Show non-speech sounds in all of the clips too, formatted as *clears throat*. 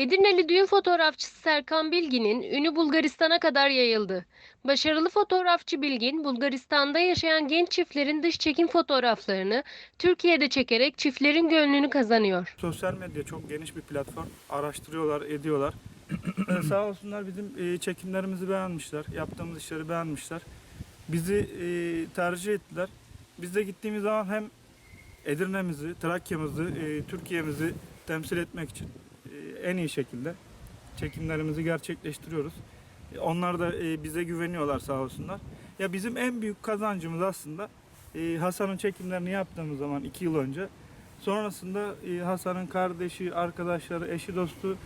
Edirneli düğün fotoğrafçısı Serkan Bilgin'in ünü Bulgaristan'a kadar yayıldı. Başarılı fotoğrafçı Bilgin, Bulgaristan'da yaşayan genç çiftlerin dış çekim fotoğraflarını Türkiye'de çekerek çiftlerin gönlünü kazanıyor. Sosyal medya çok geniş bir platform. Araştırıyorlar, ediyorlar. Ee, *clears throat* Sağ olsunlar bizim e, çekimlerimizi beğenmişler. Yaptığımız işleri beğenmişler. Bizi e, tercih ettiler. Biz de gittiğimiz zaman hem Edirne'mizi, Trakya'mızı, e, Türkiye'mizi temsil etmek için en iyi şekilde çekimlerimizi gerçekleştiriyoruz. E, Onlar da e, bize güveniyorlar sağ olsunlar. Ya bizim en büyük kazancımız aslında e, Hasan'ın çekimlerini yaptığımız zaman iki yıl önce Sonrasında Hasan'ın kardeşi, arkadaşları, eşi, dostu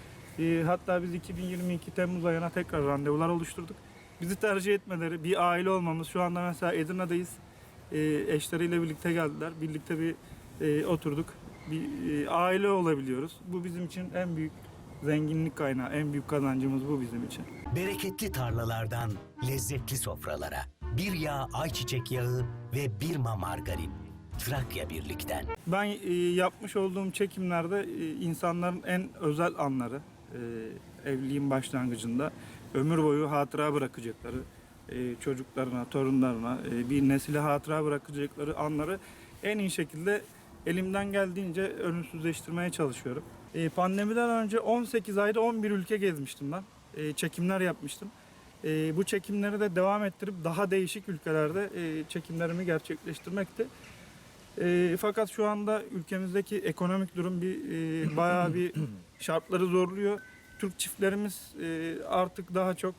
hatta biz 2022 Temmuz ayına tekrar randevular oluşturduk. Bizi tercih etmeleri, bir aile olmamız. Şu anda mesela Edirne'deyiz. Eşleriyle birlikte geldiler. Birlikte bir oturduk. Bir e, aile olabiliyoruz. Bu bizim için en büyük zenginlik kaynağı, en büyük kazancımız bu bizim için. Bereketli tarlalardan lezzetli sofralara. Bir yağ ayçiçek yağı ve bir ma margarin. Trakya Birlik'ten. Ben e, yapmış olduğum çekimlerde e, insanların en özel anları e, evliliğin başlangıcında ömür boyu hatıra bırakacakları e, çocuklarına, torunlarına e, bir nesile hatıra bırakacakları anları en iyi şekilde elimden geldiğince ölümsüzleştirmeye çalışıyorum. E, pandemiden önce 18 ayda 11 ülke gezmiştim ben. E, çekimler yapmıştım. E, bu çekimleri de devam ettirip daha değişik ülkelerde e, çekimlerimi gerçekleştirmekti. E, fakat şu anda ülkemizdeki ekonomik durum bir e, bayağı bir *clears throat* şartları zorluyor. Türk çiftlerimiz e, artık daha çok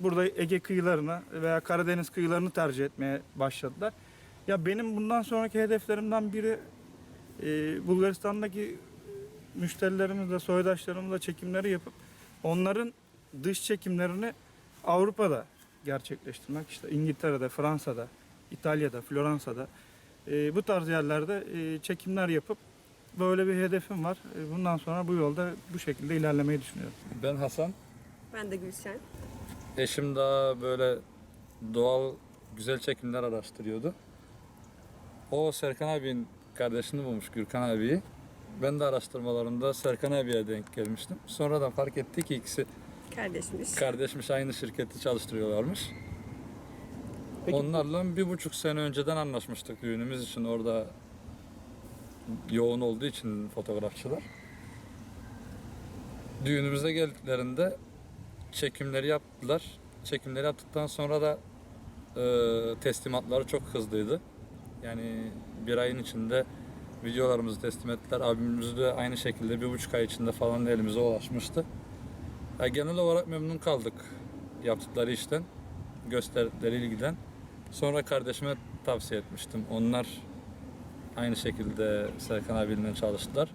burada Ege kıyılarına veya Karadeniz kıyılarını tercih etmeye başladılar. Ya benim bundan sonraki hedeflerimden biri e, Bulgaristan'daki müşterilerimizle, soydaşlarımızla çekimleri yapıp onların dış çekimlerini Avrupa'da gerçekleştirmek. İşte İngiltere'de, Fransa'da, İtalya'da, Floransa'da e, bu tarz yerlerde e, çekimler yapıp böyle bir hedefim var. E, bundan sonra bu yolda bu şekilde ilerlemeyi düşünüyorum. Ben Hasan. Ben de Gülşen. Eşim daha böyle doğal güzel çekimler araştırıyordu. O Serkan abinin kardeşini bulmuş Gürkan abiyi. Ben de araştırmalarımda Serkan abiye denk gelmiştim. Sonradan fark ettik ki ikisi Kardeşmiş. kardeşmiş aynı şirkette çalıştırıyorlarmış. Onlarla bir buçuk sene önceden anlaşmıştık düğünümüz için orada yoğun olduğu için fotoğrafçılar. Düğünümüze geldiklerinde çekimleri yaptılar. Çekimleri yaptıktan sonra da e, teslimatları çok hızlıydı. Yani bir ayın içinde videolarımızı teslim ettiler. Albümümüzü de aynı şekilde bir buçuk ay içinde falan elimize ulaşmıştı. Ya genel olarak memnun kaldık yaptıkları işten, gösterdikleri ilgiden. Sonra kardeşime tavsiye etmiştim. Onlar aynı şekilde Serkan abiyle çalıştılar.